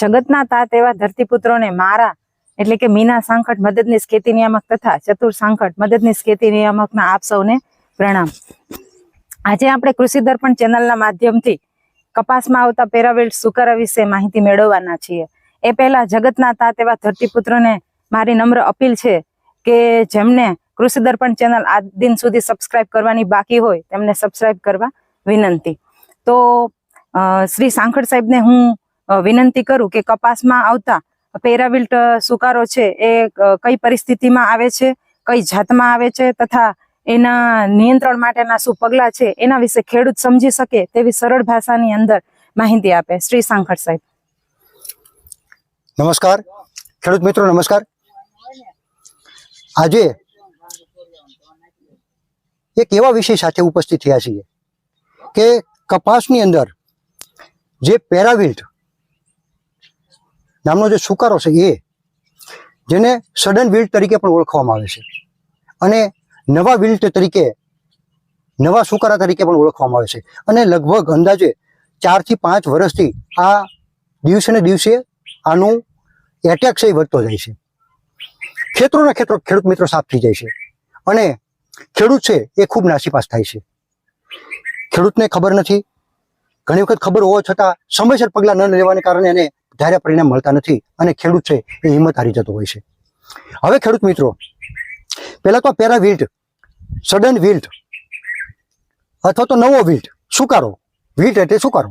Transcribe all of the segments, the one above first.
જગતના તાત એવા ધરતીપુત્રોને મારા, એટલે કે મીના સાંકટ મદદનીશ ખેતી નિયામક તથા ચતુર સાંકટ મદદનીશ ખેતી નિયામકના આપ સૌને પ્રણામ. આજે આપણે કૃષિ દર્પણ ચેનલના માધ્યમથી કપાસમાં આવતા પેરાવિલ્ટ સુકરા વિશે માહિતી મેળવવાના છીએ. એ પહેલા જગતના તાત એવા ધરતીપુત્રોને મારી નમ્ર અપીલ છે કે જેમને કૃષિ દર્પણ ચેનલ આજ દિન સુધી સબસ્ક્રાઇબ કરવાની બાકી હોય તેમને સબસ્ક્રાઇબ કરવા વિનંતી. તો શ્રી સાંખડ સાહેબને હું વિનંતી કરું કે કપાસમાં આવતા પેરાવિલ્ટ સુકારો છે એ કઈ પરિસ્થિતિમાં આવે છે, કઈ જાતમાં આવે છે તથા એના નિયંત્રણ માટેના શું પગલાં છે એના વિશે ખેડૂત સમજી શકે તેવી સરળ ભાષાની અંદર માહિતી આપે. શ્રી સાંખડ સાહેબ. નમસ્કાર. ખેડૂત મિત્રો, નમસ્કાર. આજે એક એવા વિષય સાથે ઉપસ્થિત થયા છીએ કે કપાસની અંદર જે પેરાવિલ્ટ નામનો જે સુકારો છે એ, જેને સડન વિલ્ટ તરીકે પણ ઓળખવામાં આવે છે. અને નવા વિલ્ટ તરીકે, નવા સુકારા તરીકે પણ ઓળખવામાં આવે છે. અને લગભગ અંદાજે ચારથી પાંચ વર્ષથી આ દિવસે ને દિવસે આનું એટેક છે એ વધતો જાય છે. ખેતરોના ખેતરો, ખેડૂત મિત્રો સાફ થઈ જાય છે. અને ખેડૂત છે એ ખૂબ નાસીપાસ થાય છે. ખેડૂતને ખબર નથી ઘણી વખત ખબર હોવા છતાં સમયસર પગલાં ન લેવાને કારણે એને ધાર્યા પરિણામ મળતા નથી અને ખેડૂત છે એ હિંમત હારી જતો હોય છે. હવે ખેડૂત મિત્રો, પહેલાં તો પેરા વિલ્ટ, સડન વિલ્ટ અથવા તો નવો વિલ્ટ, સુકારો. વિલ્ટ એટલે સુકારો.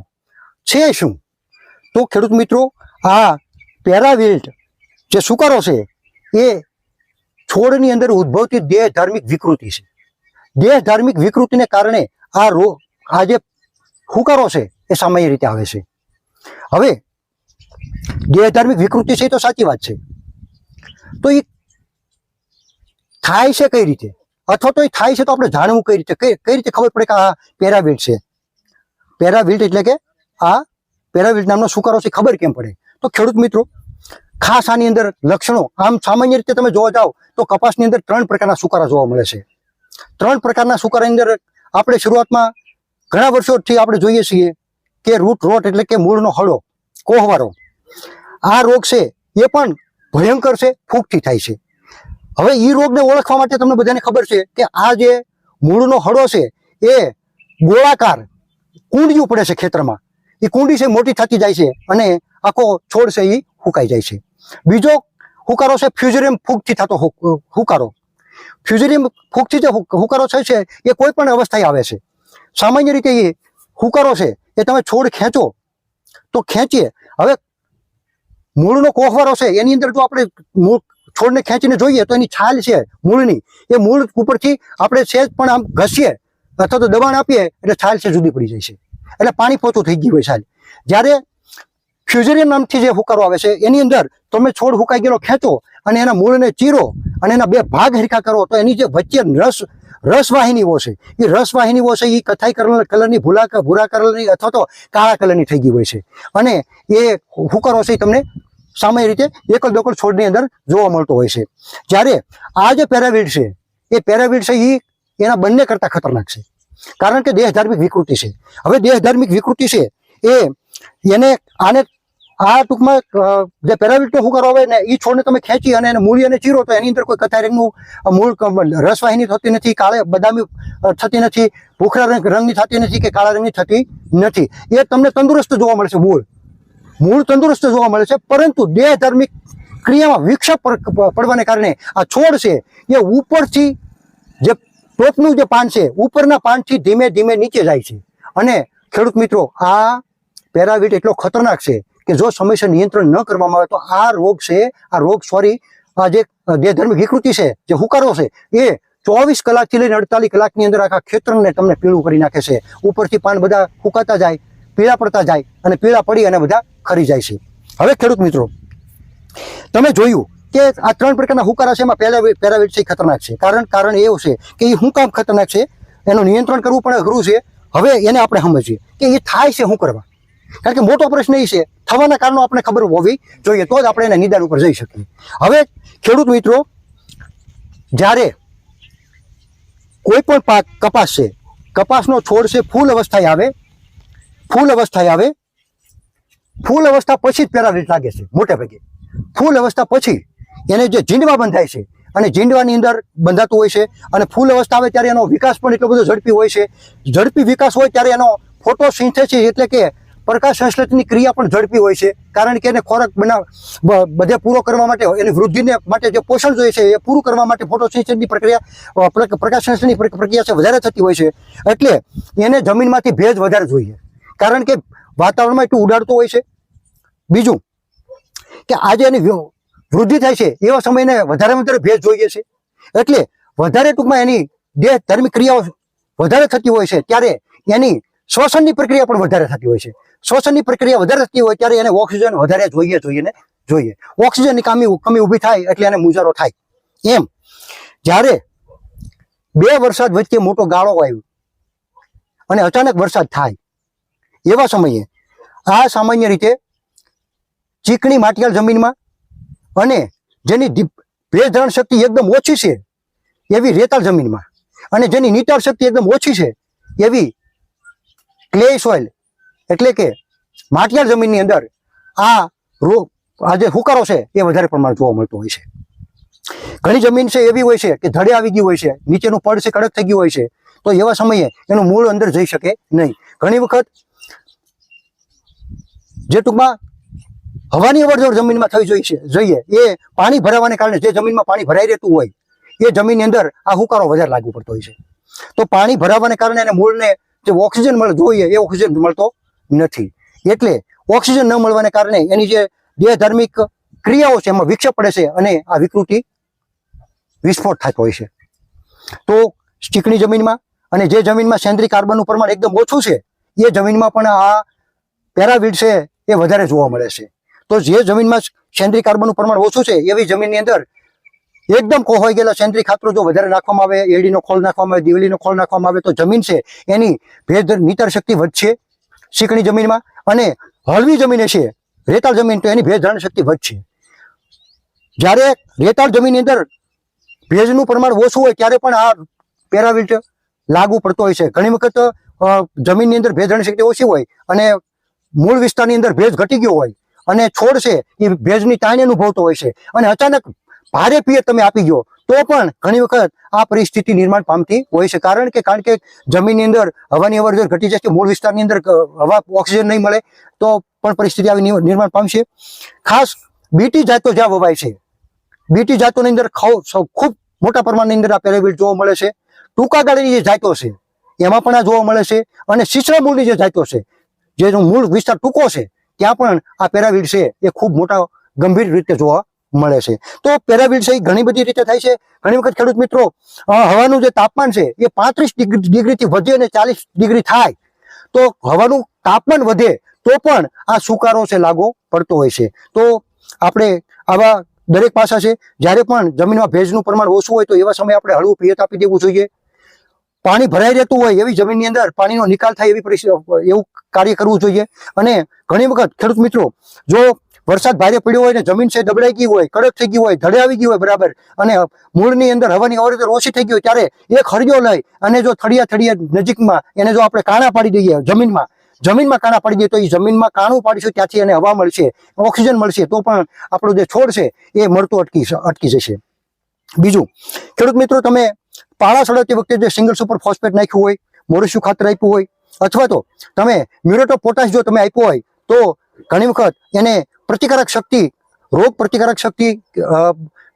છે શું? તો ખેડૂત મિત્રો, આ પેરાવિલ્ટ જે સુકારો છે, એ છોડની અંદર ઉદ્ભવતી દેહ ધાર્મિક વિકૃતિ છે. દેહ ધાર્મિક વિકૃતિને કારણે આ રોગ આ જે હુકારો છે એ સામાન્ય રીતે આવે છે. હવે દેહધાર્મિક વિકૃતિ છે તો સાચી વાત છે. તો એ થાય છે કઈ રીતે? અથવા તો એ થાય છે તો આપણે જાણવું કઈ રીતે? કઈ રીતે ખબર પડે કે આ પેરાવિલ્ટ છે? પેરાવિલ્ટ એટલે કે આ પેરાવિલ્ટ નામનો સુકારો છે ખબર કેમ પડે? તો ખેડૂત મિત્રો, ખાસ આની અંદર લક્ષણો. આમ સામાન્ય રીતે તમે જોવા જાઓ તો કપાસની અંદર ત્રણ પ્રકારના સુકારા જોવા મળે છે. ત્રણ પ્રકારના સુકારાની અંદર આપણે શરૂઆતમાં ઘણા વર્ષોથી આપણે જોઈએ છીએ કે રૂટ રોટ એટલે કે મૂળનો હળો, કોહવારો. આ રોગ છે એ પણ ભયંકર છે ફૂગથી થાય છે. હવે એ રોગને ઓળખવા માટે તમને બધાને ખબર છે કે આ જે મૂળનો હળો છે એ ગોળાકાર કુંડિયું પડે છે ખેતરમાં. એ કુંડી છે મોટી થતી જાય છે અને આખો છોડ છે એ હુકાઈ જાય છે. બીજો હુકારો છે ફ્યુઝરિયમ ફૂગથી થતો હુકારો. ફ્યુઝરિયમ ફૂગથી જે હુકારો થાય છે એ કોઈ પણ અવસ્થાએ આવે છે. સામાન્ય રીતે એ હુકારો છે એ તમે છોડ ખેંચો, તો ખેંચીએ. હવે મૂળનો કોહવારો છે, એની અંદર જો આપણે મૂળ છોડને ખેંચીને જોઈએ, તો એની છાલ છે મૂળની. એ મૂળ ઉપરથી આપણે સેજ પણ આમ ઘસીએ, અથવા તો દબાણ આપીએ, એટલે છાલ છે જુદી પડી જાય છે. એટલે પાણી પોતું થઈ ગયું હોય છાલ. જ્યારે ફ્યુઝરિયમ નામથી જે હુકારો આવે છે, એની અંદર તમે છોડ હુકાઈ ગયેલો ખેંચો અને એના મૂળને ચીરો અને એના બે ભાગ હરખા કરો, તો એની જે વચ્ચે રસ રસવાહિનીઓ છે. એ રસવાહિનીઓ છે એ કથાઈ કલર કલરની ભૂલા ભૂરા કલરની અથવા તો કાળા કલરની થઈ ગઈ હોય છે. અને એ હુકરો છે તમને સામાન્ય રીતે એકલ દોકલ છોડની અંદર જોવા મળતો હોય છે. જ્યારે આ જે પેરાવિડ છે, એ પેરાવિડ છે એ એના બંને કરતાં ખતરનાક છે. કારણ કે દેહ ધાર્મિક વિકૃતિ છે. હવે દેહ ધાર્મિક વિકૃતિ છે, એ એને આને આ ટૂંકમાં જે જે શું કરવા આવે ને એ છોડને તમે ખેંચી અને એને મૂળી અને ચીરો, તો એની અંદર કોઈ કથાઈ રંગનું મૂળ રસવાહિની થતી નથી, કાળે બદામી થતી નથી, ભૂખરા રંગ, રંગની થતી નથી કે કાળા રંગની થતી નથી. એ તમને તંદુરસ્ત જોવા મળશે મૂળ. મૂળ તંદુરસ્ત જોવા મળે છે, પરંતુ દેહ ધાર્મિક ક્રિયામાં વિક્ષેપ પડવાને કારણે આ છોડ છે, એ ઉપરથી જે ટોપનું જે પાન છે, ઉપરના પાનથી ધીમે ધીમે નીચે જાય છે. અને ખેડૂત મિત્રો, આ પેરાવિટ એટલો ખતરનાક છે કે જો સમયસર નિયંત્રણ ન કરવામાં આવે તો આ રોગ છે, આ રોગ સોરી આ જે જે વિકૃતિ છે, જે હુકારો છે, એ ચોવીસ કલાકથી લઈને અડતાલીસ કલાકની અંદર આખા ખેતરને તમને પીળું કરી નાખે છે. ઉપરથી પાન બધા ફૂંકાતા જાય, પીળા પડતા જાય અને પીળા પડી અને બધા ખરી જાય છે. હવે ખેડૂત મિત્રો, તમે જોયું કે આ ત્રણ પ્રકારના હુકારા છે, એમાં પહેલા પેરાવેટ છે ખતરનાક છે. કારણ કારણ એવું છે કે એ શું કામ ખતરનાક છે, એનું નિયંત્રણ કરવું પણ અઘરું છે. હવે એને આપણે સમજીએ કે એ થાય છે શું કરવા કારણ કે મોટો પ્રશ્ન એ છે, થવાના કારણો આપણે ખબર હોવી જોઈએ, તો જ આપણે એના નિદાન ઉપર જઈ શકીએ. હવે, ખેડૂત મિત્રો, જ્યારે કોઈ પણ પાક કપાસ છે કપાસનો છોડ છે, ફૂલ અવસ્થાએ આવે, ફૂલ અવસ્થાએ આવે, ફૂલ અવસ્થા પછી જ પેરાવીટ લાગે છે, મોટે ભાગે. ફૂલ અવસ્થા પછી એને જે જીંડવા બંધાય છે, અને જીંડવાની અંદર બંધાતું હોય છે, અને ફૂલ અવસ્થા આવે ત્યારે એનો વિકાસ પણ એટલો બધો ઝડપી હોય છે. ઝડપી વિકાસ હોય ત્યારે એનો ફોટોસિન્થેસિસ એટલે કે પ્રકાશ સંશ્લેષણની ક્રિયા પણ ઝડપી હોય છે. કારણ કે એને ખોરાક બનાવ બધે પૂરો કરવા માટે એની વૃદ્ધિને માટે જે પોષણ જોઈએ છે, એ પૂરું કરવા માટે ફોટોસિન્થેસિસની પ્રક્રિયા પ્રકાશ સંશ્લેષણની પ્રક્રિયા છે, વધારે થતી હોય છે. એટલે એને જમીનમાંથી ભેજ વધારે જોઈએ. કારણ કે વાતાવરણમાં એટલું ઉડાડતું હોય છે. બીજું કે આજે એની વૃદ્ધિ થાય છે, એવા સમયને વધારે વધારે ભેજ જોઈએ છે. એટલે વધારે ટૂંકમાં એની દેહ ધર્મી ક્રિયાઓ વધારે થતી હોય છે. ત્યારે એની શ્વસનની પ્રક્રિયા પણ વધારે થતી હોય છે. શ્વસનની પ્રક્રિયા વધારે થતી હોય ત્યારે એને ઓક્સિજન વધારે જોઈએ જોઈએ ને જોઈએ. ઓક્સિજનની કમી કમી ઊભી થાય એટલે એને મુજારો થાય. એમ. જ્યારે બે વરસાદ વચ્ચે મોટો ગાળો આવ્યો અને અચાનક વરસાદ થાય, એવા સમયે આ સામાન્ય રીતે ચીકણી માટિયાળ જમીનમાં અને જેની ધી- ભેજ શક્તિ એકદમ ઓછી છે એવી રેતાળ જમીનમાં અને જેની નીટાળ શક્તિ એકદમ ઓછી છે એવી ક્લે સોઇલ એટલે કે માટીયાળ જમીનની અંદર આ રોગ આ જે હુકારો છે, એ વધારે પ્રમાણ જોવા મળતો હોય છે. ઘણી જમીન છે એવી હોય છે કે ધડે આવી ગઈ હોય છે, નીચેનું પડ છે, કડક થઈ ગયું હોય છે, તો એવા સમયે એનું મૂળ અંદર જઈ શકે નહીં. ઘણી વખત જે ટૂંકમાં હવાની અવરજવર જમીનમાં થઈ જોઈએ છે, જોઈએ, એ પાણી ભરાવાને કારણે જે જમીનમાં પાણી ભરાઈ રહેતું હોય, એ જમીનની અંદર આ હુકારો વધારે લાગુ પડતો હોય છે. તો પાણી ભરાવાને કારણે એને મૂળને જે ઓક્સિજન મળે જોઈએ એ ઓક્સિજન મળતો નથી. એટલે ઓક્સિજન ન મળવાને કારણે એની જે દેહ ધાર્મિક ક્રિયાઓ છે એમાં વિક્ષેપ પડે છે અને આ વિકૃતિ વિસ્ફોટ થતો હોય છે. તો ચીકણી જમીનમાં અને જે જમીનમાં સેન્દ્રિય કાર્બનનું પ્રમાણ એકદમ ઓછું છે, એ જમીનમાં પણ આ પેરાવીડ છે એ વધારે જોવા મળે છે. તો જે જમીનમાં સેન્દ્રિય કાર્બનનું પ્રમાણ ઓછું છે એવી જમીનની અંદર એકદમ કોહાઈ ગયેલા, સેન્દ્રિય ખાતરો જો વધારે નાખવામાં આવે એડીનો ખોળ નાખવામાં આવે, દિવેલીનો ખોળ નાખવામાં આવે, તો જમીન છે એની ભેજ નીતર શક્તિ વધશે શીકણી જમીનમાં અને હળવી જમીન છે રેતાળ જમીન તો એની ભેજ ધારણ શક્તિ વધશે. જ્યારે રેતાળ જમીનની અંદર ભેજનું પ્રમાણ ઓછું હોય, ત્યારે પણ આ પેરાવિલ્ટ લાગુ પડતો હોય છે. ઘણી વખત જમીનની અંદર ભેજ ધારણ શક્તિ ઓછી હોય અને મૂળ વિસ્તારની અંદર ભેજ ઘટી ગયો હોય અને છોડ છે, એ ભેજની તાણ અનુભવતો હોય છે. અને અચાનક ભારે પિયત તમે આપી ગયો, તો પણ ઘણી વખત આ પરિસ્થિતિ નિર્માણ પામતી હોય છે. કારણ કે કારણ કે જમીનની અંદર હવાની અવરજવર ઘટી જશે મૂળ વિસ્તારની અંદર હવા ઓક્સિજન નહીં મળે, તો પણ પરિસ્થિતિ આવી નિર્માણ પામશે. ખાસ બીટી જાતો જ્યાં વવાય છે, બીટી જાતોની અંદર ખૂબ મોટા પ્રમાણની અંદર આ પેરાવિટ જોવા મળે છે. ટૂંકા ગાળાની જે જાતો છે, એમાં પણ આ જોવા મળે છે અને શીશડા મૂળની જે જાતો છે જે મૂળ વિસ્તાર ટૂંકો છે, ત્યાં પણ આ પેરાવીડ છે એ ખૂબ મોટા ગંભીર રીતે જોવા મળે છે. તો પેરાવિડ છે ઘણી બધી રીતે થાય છે. ઘણી વખત ખેડૂત મિત્રો હવાનું જે તાપમાન છે, એ પાંત્રીસ ડિગ્રીથી વધે અને ચાલીસ ડિગ્રી થાય. તો હવાનું તાપમાન વધે, તો પણ આ સુકારો છે લાગો પડતો હોય છે. તો આપણે આવા દરેક પાસા છે, જ્યારે પણ જમીનમાં ભેજનું પ્રમાણ ઓછું હોય તો એવા સમયે આપણે હળવું પિયત આપી દેવું જોઈએ. પાણી ભરાઈ રહેતું હોય એવી જમીનની અંદર પાણીનો નિકાલ થાય એવી એવું કાર્ય કરવું જોઈએ. અને ઘણી વખત ખેડૂત મિત્રો, જો વરસાદ ભારે પડ્યો હોય ને જમીન છે દબડાઈ ગઈ હોય, કડક થઈ ગઈ હોય, ધડે આવી ગઈ હોય બરાબર. અને મૂળની અંદર હવાની અવરજવર ઓછી થઈ ગઈ હોય ત્યારે એક હરિયો લઈ અને જો થળિયા થળિયા નજીકમાં એને જો આપણે કાણા પાડી દઈએ જમીનમાં જમીનમાં કાણા પાડી દઈએ તો એ જમીનમાં કાણું પાડીશું, ત્યાંથી એને હવા મળશે, ઓક્સિજન મળશે, તો પણ આપણો જે છોડ છે એ મળતો અટકી અટકી જશે. બીજું, ખેડૂત મિત્રો તમે પાળા સળગતી વખતે જે સિંગલ સુપર ફોસ્ફેટ નાખ્યું હોય, મોરસ્યું ખાતર આપ્યું હોય, અથવા તો તમે મ્યુરેટો પોટાશ જો તમે આપ્યો હોય, તો ઘણી વખત એને પ્રતિકારક શક્તિ, રોગ પ્રતિકારક શક્તિ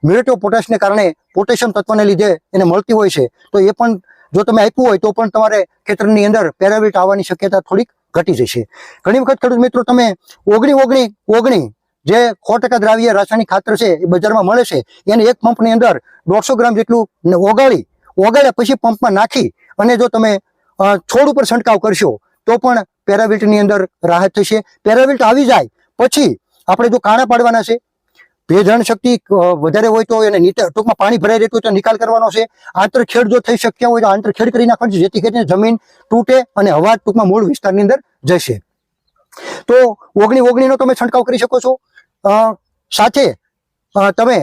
મ્યુરેટિવ પોટેશને કારણે પોટેશિયમ તત્વને લીધે એને મળતી હોય છે. તો એ પણ જો તમે આપ્યું હોય તો પણ તમારે ખેતરની અંદર પેરાવિટ આવવાની શક્યતા થોડીક ઘટી જશે. ઘણી વખત ખેડૂત મિત્રો તમે ઓગણી ઓગણી ઓગણી જે સો ટકા દ્રાવ્ય રાસાયણિક ખાતર છે એ બજારમાં મળે છે, એને એક પંપની અંદર દોઢસો ગ્રામ જેટલું ઓગાળી, ઓગાળ્યા પછી પંપમાં નાખી અને જો તમે છોડ ઉપર છંટકાવ કરશો તો પણ પેરાવિલ્ટની અંદર રાહત થશે. પેરાવિલ્ટ આવી જાય, પછી આપણે જો કાણા પાડવાના છે ભેજણ શક્તિ વધારે હોય તો એને ટૂંકમાં પાણી ભરાઈ રહેતું હોય તો નિકાલ કરવાનો છે. આંતરખેડ જો થઈ શક્યા હોય તો આંતરખેડ કરી નાખવાનું જેથી કરીને જમીન તૂટે અને હવા ટૂંકમાં મૂળ વિસ્તારની અંદર જશે. તો ઓગણી ઓગણીનો તમે છંટકાવ કરી શકો છો. સાથે તમે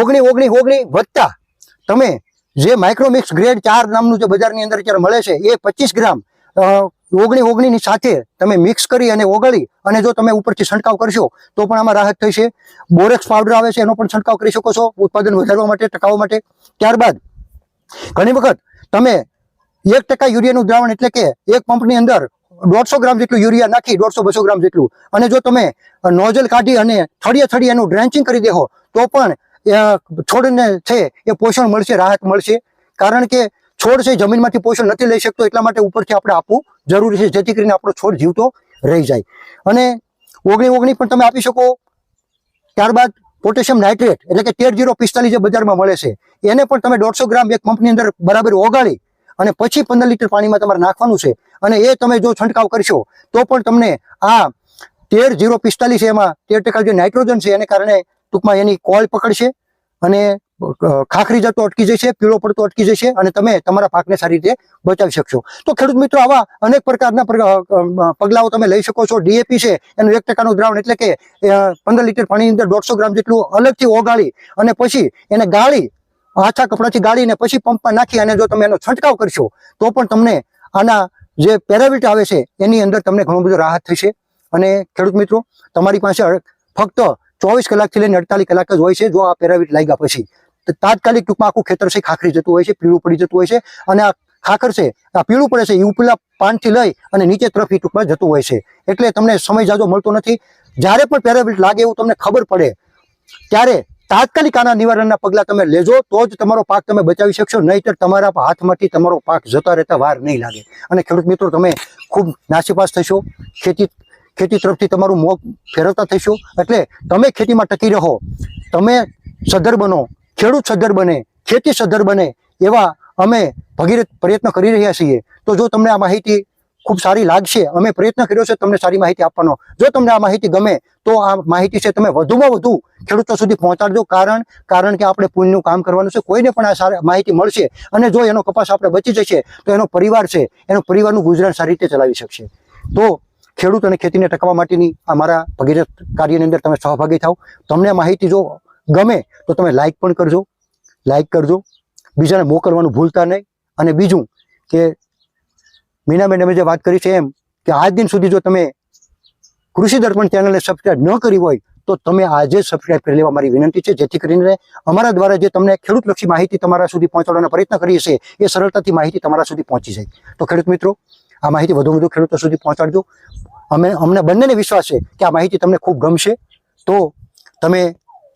ઓગણી ઓગણી ઓગણી વધતા તમે જે માઇક્રોમિક્સ ગ્રેડ ચાર નામનું જે બજારની અંદર અત્યારે મળે છે, એ પચીસ ગ્રામ ઓગણી ઓગણીની સાથે તમે મિક્સ કરી અને ઓગળી અને જો તમે ઉપરથી છંટકાવ કરશો, તો પણ આમાં રાહત થશે. બોરેક્સ પાવડર આવે છે, એનો પણ છંટકાવ કરી શકો છો, ઉત્પાદન વધારવા માટે, ટકાવવા માટે. ત્યારબાદ, ઘણી વખત તમે એક ટકા યુરિયાનું દ્રાવણ એટલે કે એક પંપની અંદર દોઢસો ગ્રામ જેટલું યુરિયા નાખી, દોઢસો બસો ગ્રામ જેટલું. અને જો તમે નોઝલ કાઢી અને થળીએ થળીએ એનું ડ્રેન્ચિંગ કરી દેહો, તો પણ છોડને છે, એ પોષણ મળશે, રાહત મળશે. કારણ કે છોડ છે જમીનમાંથી પોષણ નથી લઈ શકતો એટલા માટે ઉપરથી આપણે આપવું જરૂરી છે, જેથી કરીને આપણો છોડ જીવતો રહી જાય. અને ઓગણી ઓગણી પણ તમે આપી શકો ત્યારબાદ પોટેશિયમ નાઇટ્રેટ એટલે કે તેર જીરો પિસ્તાલીસ જે બજારમાં મળે છે, એને પણ તમે દોઢસો ગ્રામ એક પંપની અંદર બરાબર ઓગાળી અને પછી પંદર લીટર પાણીમાં તમારે નાખવાનું છે અને એ તમે જો છંટકાવ કરશો, તો પણ તમને આ તેર જીરો પિસ્તાલીસ એમાં તેર ટકા જે નાઇટ્રોજન છે એને કારણે ટૂંકમાં એની કોળ પકડશે અને ખાખરી જતો અટકી જશે પીળો પડતો અટકી જશે અને તમે તમારા પાકને સારી રીતે બચાવી શકશો. તો ખેડૂત મિત્રો, આવા અનેક પ્રકારના પગલાઓ તમે લઈ શકો છો. ડીએપી છે, એનું એક ટકાનું દ્રાવણ એટલે કે પંદર લીટર પાણીની અંદર દોઢસો ગ્રામ જેટલું અલગથી ઓગાળી અને પછી એને ગાળી, આછા કપડાથી ગાળીને પછી પંપમાં નાખી અને જો તમે એનો છંટકાવ કરશો, તો પણ તમને આના જે પેરાવિટ આવે છે, એની અંદર તમને ઘણું બધું રાહત થશે. અને ખેડૂત મિત્રો, તમારી પાસે ફક્ત ચોવીસ કલાકથી લઈને અડતાલીસ કલાક જ હોય છે, જો આ પેરાવિટ લાગ્યા પછી. તાત્કાલિક ટૂંકમાં આખું ખેતર છે ખાખરી જતું હોય છે, પીળું પડી જતું હોય છે અને આ ખાખર છે, આ પીળું પડે છે એ ઉપલા પાનથી લઈ અને નીચે તરફ એ ટૂંકમાં જતું હોય છે. એટલે તમને સમય જાજો મળતો નથી. જ્યારે પણ પેરાબિટ લાગે એવું તમને ખબર પડે, ત્યારે તાત્કાલિક આના નિવારણના પગલાં તમે લેજો, તો જ તમારો પાક તમે બચાવી શકશો. નહીતર તમારા હાથમાંથી તમારો પાક જતા રહેતા વાર નહીં લાગે. અને ખેડૂત મિત્રો, તમે ખૂબ નાસીપાસ થશો. ખેતી ખેતી તરફથી તમારું મોગ ફેરવતા થશો. એટલે તમે ખેતીમાં ટકી રહો. તમે સદ્ધર બનો. ખેડૂત સદ્ધર બને, ખેતી સદ્ધર બને એવા અમે ભગીરથ પ્રયત્ન કરી રહ્યા છીએ. તો જો તમને આ માહિતી ખૂબ સારી લાગશે, અમે પ્રયત્ન કર્યો છે તમને સારી માહિતી આપવાનો. જો તમને આ માહિતી ગમે, તો આ માહિતી છે તમે વધુમાં વધુ ખેડૂતો સુધી પહોંચાડજો. કારણ કારણ કે આપણે પુણ્યનું કામ કરવાનું છે, કોઈને પણ આ માહિતી મળશે. અને જો એનો કપાસ આપણે બચી જશે, તો એનો પરિવાર છે, એનો પરિવારનું ગુજરાન સારી રીતે ચલાવી શકશે. તો ખેડૂત અને ખેતીને ટકાવવા માટેની આ મારા ભગીરથ કાર્યની અંદર તમે સહભાગી થાવ તમને માહિતી જો ગમે તો તમે લાઇક પણ કરજો લાઇક કરજો. બીજાને મોકલવાનું ભૂલતા નહીં. અને બીજું કે મીનાબેન અમે જે વાત કરી છે એમ કે આજ દિન સુધી જો તમે કૃષિ દર્પણ ચેનલને સબસ્ક્રાઈબ ન કરી હોય, તો તમે આજે સબસ્ક્રાઈબ કરી લેવા મારી વિનંતી છે. જેથી કરીને અમારા દ્વારા જે તમને ખેડૂતલક્ષી માહિતી તમારા સુધી પહોંચાડવાનો પ્રયત્ન કરીએ છીએ, એ સરળતાથી માહિતી તમારા સુધી પહોંચી જાય. તો ખેડૂત મિત્રો, આ માહિતી વધુ વધુ ખેડૂતો સુધી પહોંચાડજો. અમે અમને બંનેને વિશ્વાસ છે કે આ માહિતી તમને ખૂબ ગમશે. તો તમે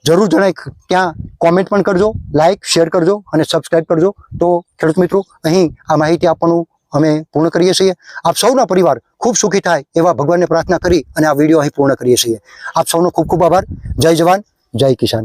જરૂર જણાય ત્યાં કોમેન્ટ પણ કરજો લાઇક શેર કરજો અને સબસ્ક્રાઈબ કરજો. તો ખેડૂત મિત્રો, અહીં આ માહિતી આપવાનું અમે પૂર્ણ કરીએ છીએ. આપ સૌના પરિવાર ખૂબ સુખી થાય એવા ભગવાનને પ્રાર્થના કરી અને આ વીડિયો અહીં પૂર્ણ કરીએ છીએ. આપ સૌનો ખૂબ ખૂબ આભાર. જય જવાન, જય કિસાન.